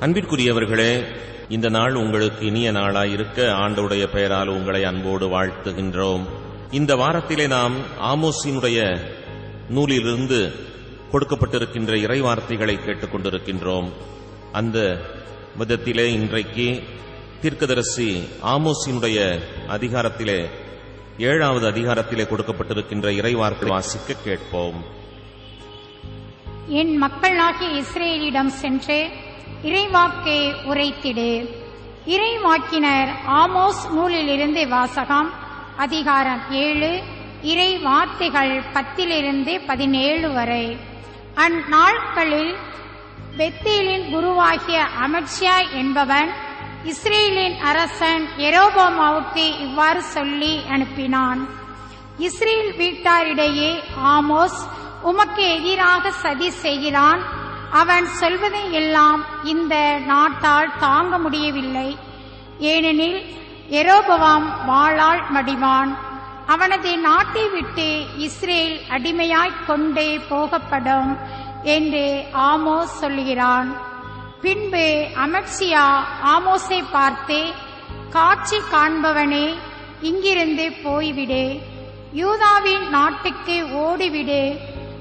அன்பிற்குரியவர்களே இந்த நாள் உங்களுக்கு இனிய நாளாயிருக்க ஆண்டவுடைய பெயரால் உங்களை அன்போடு வாழ்த்துகின்றோம். இந்த வாரத்திலே நாம் ஆமோசினுடைய நூலிலிருந்து கொடுக்கப்பட்டிருக்கின்ற இறைவார்த்தைகளை கேட்டுக்கொண்டிருக்கின்றோம். அந்த விதத்திலே இன்றைக்கு தீர்க்கதரிசி ஆமோசினுடைய அதிகாரத்திலே ஏழாவது அதிகாரத்திலே கொடுக்கப்பட்டிருக்கின்ற இறைவார்த்தை வாசிக்க கேட்போம். என் மக்களாகிய இஸ்ரேலிடம் சென்று இறைவாக்கே உரைத்திடு. இறைவாக்கினர் ஆமோஸ் நூலிலிருந்து வாசகம் அதிகாரம் ஏழு இறை வார்த்தைகள் பத்திலிருந்து பதினேழு வரை. அந்நாட்களில் பெத்தேலின் குருவாகிய அமர்ஷியா என்பவன் இஸ்ரேலின் அரசன் எரோபோமாவுக்கு இவ்வாறு சொல்லி அனுப்பினான். இஸ்ரேல் வீட்டாரிடையே ஆமோஸ் உமக்கு எதிராக சதி செய்கிறான். அவன் சொல்வதை எல்லாம் இந்த நாட்டால் தாங்க முடியவில்லை. ஏனெனில் எரோபவாம் வாளால் மடிவான். அவனது நாட்டை விட்டு இஸ்ரேல் அடிமையாய்க் கொண்டே போகப்படும் என்று ஆமோஸ் சொல்லுகிறான் பின்பு அமட்சியா ஆமோஸை பார்த்து காட்சி காண்பவனே இங்கிருந்து போய்விடு. யூதாவின் நாட்டுக்கு ஓடிவிடு.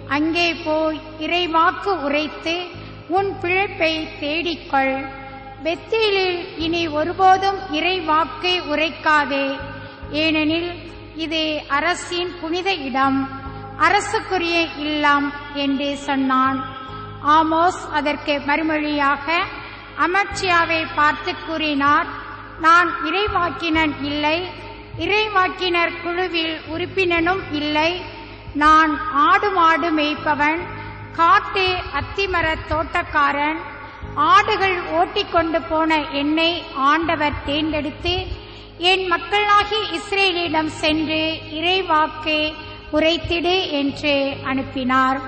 அங்கே போய் இறைவாக்கு உரைத்து உன் பிழைப்பை தேடிக்கொள். பெத்தேலில் இனி ஒருபோதும் இறைவாக்கை உரைக்காதே. ஏனெனில் இது அரசின் புனித இடம். அரசுக்குரிய இல்லம் என்று சொன்னான். ஆமோஸ் அதற்கு மறுமொழியாக அமர்ச்சியாவை பார்த்து கூறினார் நான் இறைவாக்கினன் இல்லை. இறைவாக்கினர் குழுவில் உறுப்பினனும் இல்லை. நான் ஆடு மாடு மேய்ப்பவன் காட்டு அத்திமரத் தோட்டக்காரன் ஆடுகள் ஓட்டிக்கொண்டு போன என்னை ஆண்டவர் தேர்ந்தெடுத்து என் மக்களாகி இஸ்ரேலிடம் சென்று இறைவாக்கே உரைத்திடு என்று அனுப்பினார்.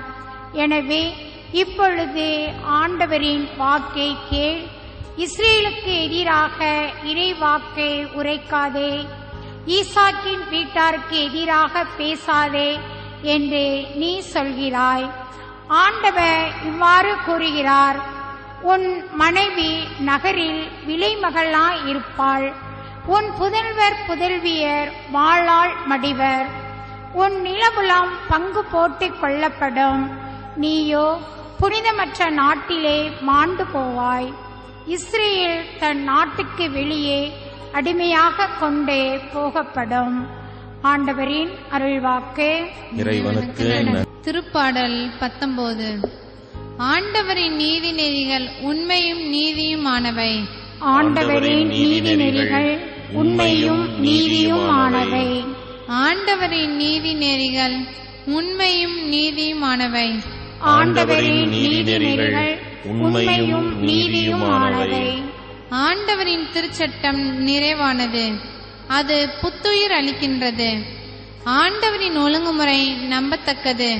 எனவே இப்பொழுது ஆண்டவரின் வாக்கை கேள். இஸ்ரேலுக்கு எதிராக இறைவாக்கை உரைக்காதே. ஈசாக்கின் வீட்டாருக்கு எதிராக பேசாதே. என்று நீ சொல்கிறாய். ஆண்டவர் இவ்வாறு கூறுகிறார் உன் மனைவி நகரில் விலைமகளாய் இருப்பாள். உன் புதல்வர் புதல்வியர் வாளால் மடிவர். உன் நிலபுலம் பங்கு போட்டுக் கொள்ளப்படும். நீயோ புனிதமற்ற நாட்டிலே மாண்டு போவாய். இஸ்ரேல் தன் நாட்டுக்கு வெளியே அடிமையாக கொண்டே போகப்படும். ஆண்டவரின் அருள்வாக்கு. இறைவனுக்கு. திருப்பாடல் பத்தொன்பது. ஆண்டவரின் நீதி நெறிகள் உண்மையும் நீதியுமானவை. ஆண்டவரின் நீதி நெறிகள் உண்மையும் நீதியுமானவை. ஆண்டவரின் நீதி நெறிகள் உண்மையும் நீதியுமானவை. ஆண்டவரின் நீதி நெறிகள் உண்மையும் நீதியுமானவை. ஆண்டவரின் திருச்சட்டம் நிறைவானது. அது புத்துயிர் அளிக்கின்றது. ஆண்டவரின் ஒழுங்குமுறை நம்பத்தக்கது.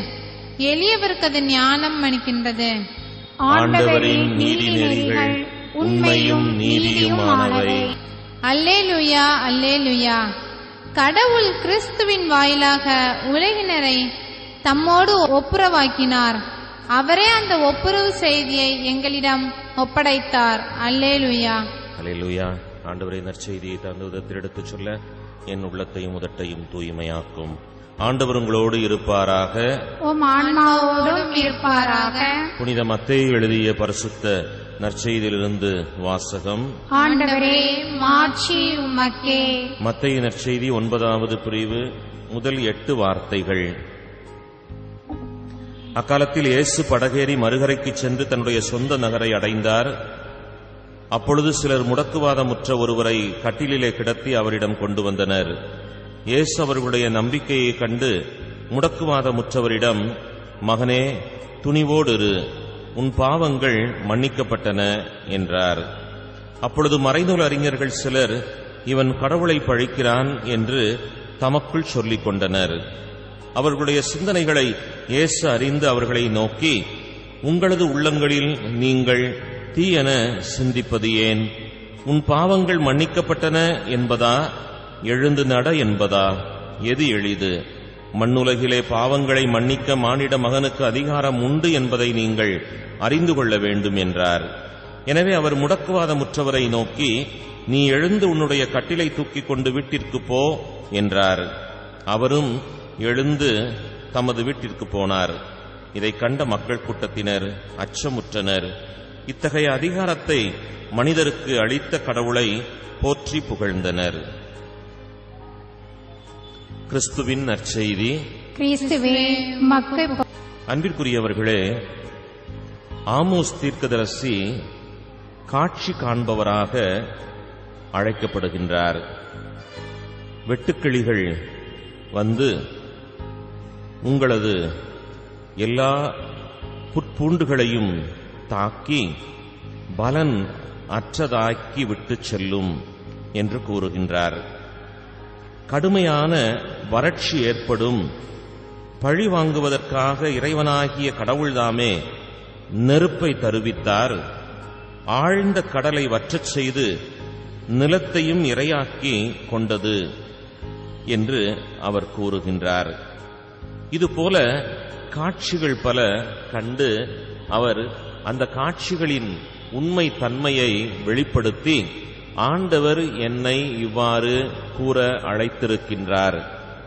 எளியவருக்கு அது ஞானம் அளிக்கின்றது. ஆண்டவரின் நீதி நெறிகள் உண்மையும் நீதியுமானவை. அல்லேலுயா அல்லேலுயா. கடவுள் கிறிஸ்துவின் வாயிலாக உலகினரை தம்மோடு ஒப்புரவாக்கினார். அவரே அந்த ஒப்புரவு செய்தியை எங்களிடம் ஒப்படைத்தார். அல்லேலுயா. அல்லேலூயா. ஆண்டவரை நற்செய்தியை தந்த விதத்தில் எடுத்துச் சொல்ல என் உள்ளத்தையும் உதட்டையும் தூய்மையாக்கும். ஆண்டவர் உங்களோடு இருப்பாராக. இருப்பாராக. புனித மத்தேயு எழுதிய பரிசுத்த நற்செய்தியிலிருந்து வாசகம். மத்தேயு நற்செய்தி ஒன்பதாவது பிரிவு முதல் எட்டு வார்த்தைகள். அக்காலத்தில் இயேசு படகேறி மறுகரைக்குச் சென்று தன்னுடைய சொந்த நகரை அடைந்தார். அப்பொழுது சிலர் முடக்குவாதமுற்ற ஒருவரை கட்டிலிலே கிடத்தி அவரிடம் கொண்டு வந்தனர். இயேசு அவர்களுடைய நம்பிக்கையைக் கண்டு முடக்குவாதமுற்றவரிடம் மகனே துணிவோடு இரு. உன் பாவங்கள் மன்னிக்கப்பட்டன என்றார். அப்பொழுது மறைநூல் அறிஞர்கள் சிலர் இவன் கடவுளை பழிக்கிறான் என்று தமக்குள் சொல்லிக் கொண்டனர். அவர்களுடைய சிந்தனைகளை இயேசு அறிந்து அவர்களை நோக்கி உங்களது உள்ளங்களில் நீங்கள் தீயென சிந்திப்பது ஏன்? உன் பாவங்கள் மன்னிக்கப்பட்டன என்பதா? எழுந்து நட என்பதா? எது எளிது? மண்ணுலகிலே பாவங்களை மன்னிக்க மானிட மகனுக்கு அதிகாரம் உண்டு என்பதை நீங்கள் அறிந்து கொள்ள வேண்டும் என்றார். எனவே அவர் முடக்குவாதமுற்றவரை நோக்கி நீ எழுந்து உன்னுடைய கட்டிலை தூக்கிக் கொண்டு வீட்டிற்கு போ என்றார். அவரும் எழுந்து தமது வீட்டிற்கு போனார். இதைக் கண்ட மக்கள் கூட்டத்தினர் அச்சமுற்றனர். இத்தகைய அதிகாரத்தை மனிதருக்கு அளித்த கடவுளை போற்றி புகழ்ந்தனர். கிறிஸ்துவின் நற்செய்தி. அன்பிற்குரியவர்களே ஆமோஸ் தீர்க்கதரிசி காட்சி காண்பவராக அழைக்கப்படுகின்றார். வெட்டுக்கிளிகள் வந்து உங்களது எல்லா புற்பூண்டுகளையும் தாக்கி பலன் அற்றதாக்கி விட்டுச் செல்லும் என்று கூறுகின்றார். கடுமையான வறட்சி ஏற்படும். பழி வாங்குவதற்காக இறைவனாகிய கடவுள்தாமே நெருப்பை தருவித்தார். ஆழ்ந்த கடலை வற்றச் செய்து நிலத்தையும் இரையாக்கி கொண்டது என்று அவர் கூறுகின்றார். இதுபோல காட்சிகள் பல கண்டு அவர் அந்த காட்சிகளின் உண்மை தன்மையை வெளிப்படுத்தி ஆண்டவர் என்னை இவ்வாறு கூற அழைத்திருக்கின்றார்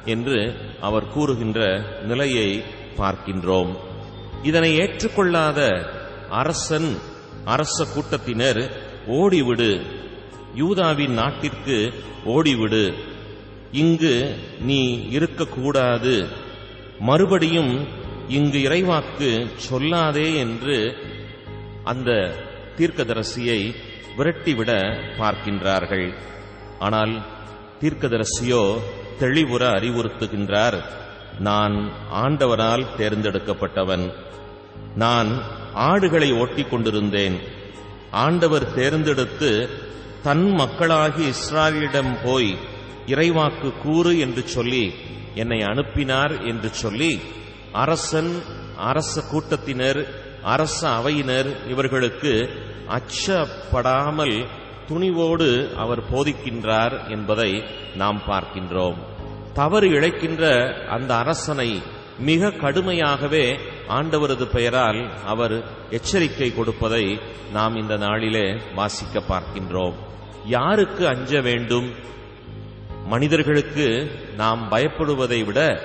என்று அவர் கூறுகின்ற நிலையை பார்க்கின்றோம். இதனை ஏற்றுக்கொள்ளாத அரசன் அரச கூட்டத்தினர் ஓடிவிடு. யூதாவின் நாட்டிற்கு ஓடிவிடு. இங்கு நீ இருக்கக்கூடாது. மறுபடியும் இங்கு இறைவாக்கு சொல்லாதே என்று அந்த தீர்க்கதரிசியை விரட்டிவிட பார்க்கின்றார்கள். ஆனால் தீர்க்கதரிசியோ தெளிவுற அறிவுறுத்துகின்றார். நான் ஆண்டவரால் தேர்ந்தெடுக்கப்பட்டவன். நான் ஆடுகளை ஓட்டிக் கொண்டிருந்தேன். ஆண்டவர் தேர்ந்தெடுத்து தன் மக்களாகி இஸ்ராயலிடம் போய் இறைவாக்கு கூறு என்று சொல்லி என்னை அனுப்பினார் என்று சொல்லி அரசன் அரச கூட்டத்தினர் அரச அவையினர் இவர்களுக்கு அச்சப்படாமல் துணிவோடு அவர் போதிக்கின்றார் என்பதை நாம் பார்க்கின்றோம். தவறு இழைக்கின்ற அந்த அரசனை மிக கடுமையாகவே ஆண்டவரது பெயரால் அவர் எச்சரிக்கை கொடுப்பதை நாம் இந்த நாளிலே வாசிக்க பார்க்கின்றோம். யாருக்கு அஞ்ச வேண்டும்? மனிதர்களுக்கு நாம் பயப்படுவதை விட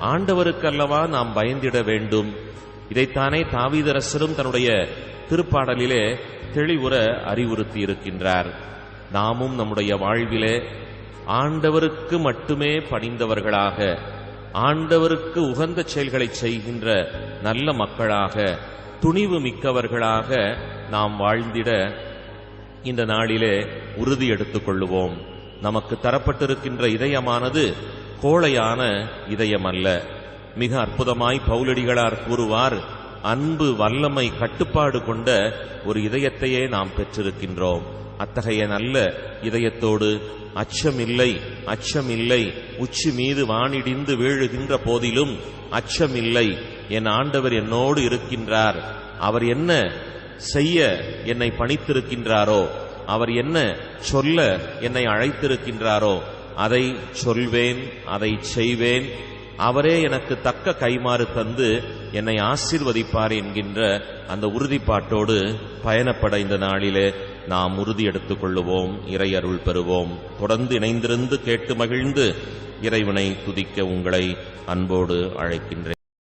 ஆண்டவருக்கல்லவா நாம் பயந்திட வேண்டும்? இதைத்தானே தாவீதரசரும் தன்னுடைய திருப்பாடலிலே தெளிவுற அறிவுறுத்தி இருக்கின்றார் நாமும் நம்முடைய வாழ்விலே ஆண்டவருக்கு மட்டுமே பணிந்தவர்களாக ஆண்டவருக்கு உகந்த செயல்களை செய்கின்ற நல்ல மக்களாக துணிவு மிக்கவர்களாக நாம் வாழ்ந்திட இந்த நாளிலே உறுதி எடுத்துக் கொள்ளுவோம். நமக்கு தரப்பட்டிருக்கின்ற இதயமானது கோழையான இதயம் அல்ல மிக அற்புதமாய் பவுலடிகளார் கூறுவார் அன்பு வல்லமை கட்டுப்பாடு கொண்ட ஒரு இதயத்தையே நாம் பெற்றிருக்கின்றோம். அத்தகைய நல்ல இதயத்தோடு அச்சமில்லை அச்சமில்லை. உச்சி மீது வானிடிந்து வீழுகின்ற போதிலும் அச்சமில்லை. என் ஆண்டவர் என்னோடு இருக்கின்றார். அவர் என்ன செய்ய என்னை பணித்திருக்கின்றாரோ அவர் என்ன சொல்ல என்னை அழைத்திருக்கின்றாரோ அதை சொல்வேன் அதை செய்வேன். அவரே எனக்கு தக்க கைமாறு தந்து என்னை ஆசிர்வதிப்பார் என்கின்ற அந்த உறுதிப்பாட்டோடு பயணப்பட இந்த நாளிலே நாம் உறுதி எடுத்துக் கொள்ளுவோம் இறை அருள் பெறுவோம். தொடர்ந்து இணைந்திருந்து கேட்டு மகிழ்ந்து இறைவனை துதிக்க உங்களை அன்போடு அழைக்கின்றேன்.